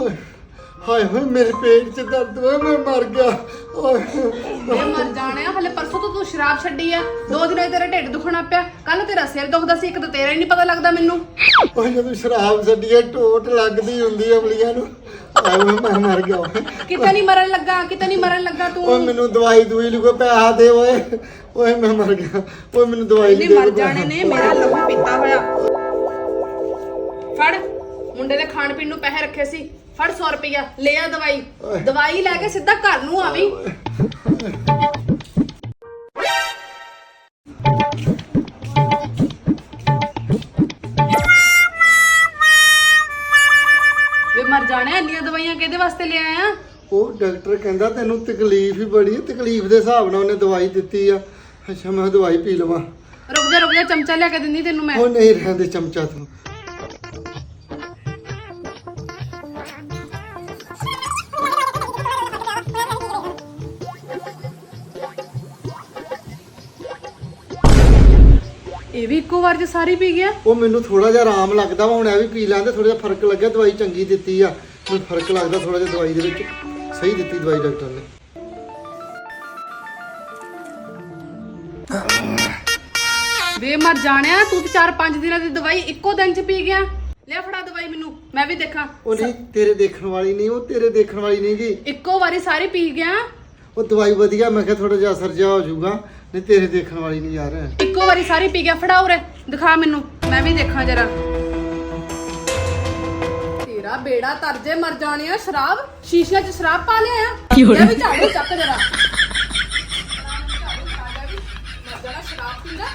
ਹਾਏ ਹਾਏ ਹੋਏ ਮੇਰੇ ਪੇਟ 'ਚ ਦਰਦ ਹੋਇਆ ਮੈਂ ਮਰ ਗਿਆ। ਓਏ ਵੇ ਮਰ ਜਾਣਿਆ ਹਲੇ ਪਰਸੋਂ ਤੋਂ ਤੂੰ ਸ਼ਰਾਬ ਛੱਡੀ ਆ। ਦੋ ਦਿਨ ਹੋਏ ਤੇਰਾ ਢਿੱਡ ਦੁਖਣਾ ਪਿਆ। ਕੱਲ ਤੇਰਾ ਸਿਰ ਦੁਖਦਾ ਸੀ ਇੱਕ ਤਾਂ ਤੇਰਾ ਹੀ ਨਹੀਂ ਪਤਾ ਲੱਗਦਾ ਮੈਨੂੰ। ਓਏ ਜਦੋਂ ਸ਼ਰਾਬ ਛੱਡੀਏ ਟੋਟ ਲੱਗਦੀ ਹੁੰਦੀ ਆ ਅਮਲੀਆਂ ਨੂੰ। ਹਾਏ ਓਏ ਮੈਂ ਮਰ ਗਿਆ ਓਏ। ਕਿਤੇ ਨਹੀਂ ਮਰਨ ਲੱਗਾ ਕਿਤੇ ਨਹੀਂ ਮਰਨ ਲੱਗਾ ਓਏ ਤੂੰ ਮੈਨੂੰ ਦਵਾਈ ਦੂਈ ਲਿਖੋ ਪੈਸਾ ਦੇ ਓਏ। ਓਏ ਮੈਂ ਮਰ ਗਿਆ। ਓਏ ਮੈਨੂੰ ਦਵਾਈ ਨਹੀਂ ਮਰ ਜਾਣੇ ਨੇ ਮੇਰਾ ਲਹੂ ਪੀਤਾ ਮੁੰਡੇ ਦੇ ਖਾਣ ਪੀਣ ਨੂੰ ਪੈਸੇ ਰੱਖੇ ਸੀ। ਫੜ 100 ਰੁਪਇਆ ਲੈ ਆ ਦਵਾਈ। ਦਵਾਈ ਲੈ ਕੇ ਸਿੱਧਾ ਘਰ ਨੂੰ ਆਵੀਂ ਵੇ। ਮਰ ਜਾਣਿਆ ਇੰਨੀਆਂ ਦਵਾਈਆਂ ਕਿਹਦੇ ਵਾਸਤੇ ਲੈ ਆਇਆ? ਉਹ ਡਾਕਟਰ ਕਹਿੰਦਾ ਤੈਨੂੰ ਤਕਲੀਫ ਹੀ ਬੜੀ ਹੈ ਤਕਲੀਫ ਦੇ ਹਿਸਾਬ ਨਾਲ ਉਹਨੇ ਦਵਾਈ ਦਿੱਤੀ ਆ। ਅੱਛਾ ਮੈਂ ਦਵਾਈ ਪੀ ਲਵਾਂ। ਰੁਕ ਜਾ ਰੁਕ ਜਾ ਚਮਚਾ ਲਿਆ ਕੇ ਦਿੰਦੀ ਤੈਨੂੰ ਮੈਂ। ਉਹ ਨਹੀਂ ਰਹਿੰਦੇ ਚਮਚਾ ਤੂੰ ਇਹ ਵੀ ਇੱਕੋ ਵਾਰ ਚ ਸਾਰੀ ਪੀ ਗਿਆ? ਉਹ ਮੈਨੂੰ ਥੋੜਾ ਜਿਹਾ ਆਰਾਮ ਲੱਗਦਾ ਵਾ ਹੁਣ ਇਹ ਵੀ ਪੀ ਲੈਂਦੇ ਥੋੜਾ ਜਿਹਾ ਫ਼ਰਕ ਲੱਗਿਆ ਦਵਾਈ ਚੰਗੀ ਦਿੱਤੀ ਆ। ਮੈਨੂੰ ਫ਼ਰਕ ਲੱਗਦਾ ਥੋੜਾ ਜਿਹਾ ਦਵਾਈ ਦੇ ਵਿੱਚ। ਸਹੀ ਦਿੱਤੀ ਦਵਾਈ ਡਾਕਟਰ ਨੇ। ਵੇ ਮਰ ਜਾਣਿਆ ਤੂੰ ਤੇ 4-5 ਦਿਨਾਂ ਦੀ ਦਵਾਈ ਇੱਕੋ ਦਿਨ ਚ ਪੀ ਗਿਆ। ਲੈ ਫੜਾ ਦਵਾਈ ਮੈਨੂੰ ਮੈਂ ਵੀ ਦੇਖਾਂ। ਉਹ ਨਹੀਂ ਤੇਰੇ ਦੇਖਣ ਵਾਲੀ ਨਹੀਂ ਉਹ ਤੇਰੇ ਦੇਖਣ ਵਾਲੀ ਨਹੀਂ ਜੀ ਇੱਕੋ ਵਾਰੀ ਸਾਰੀ ਪੀ ਗਿਆ। ਉਹ ਦਵਾਈ ਵਧੀਆ ਮੈਂ ਕਿਹਾ ਥੋੜਾ ਜਿਹਾ ਅਸਰ ਜਿਹਾ ਹੋ ਜਾਊਗਾ। ਨਹੀਂ ਤੇਰੇ ਦੇਖਣ ਵਾਲੀ ਨਹੀਂ ਯਾਰ। ਇੱਕੋ ਵਾਰੀ ਸਾਰੀ ਪੀ ਗਿਆ ਫੜਾ ਉਰੇ ਦਿਖਾ ਮੈਨੂੰ ਮੈਂ ਵੀ ਦੇਖਾਂ ਜਰਾ। ਤੇਰਾ ਬੇੜਾ ਤਰਜੇ ਮਰ ਜਾਣਿਆ ਸ਼ਰਾਬ ਸ਼ੀਸ਼ੇ 'ਚ ਸ਼ਰਾਬ ਪਾ ਲਿਆ ਆ। ਵੀ ਝਾੜੂ ਚੱਕ ਜਰਾ। ਮਰ ਜਾਣਾ ਸ਼ਰਾਬ ਪੀਂਦਾ।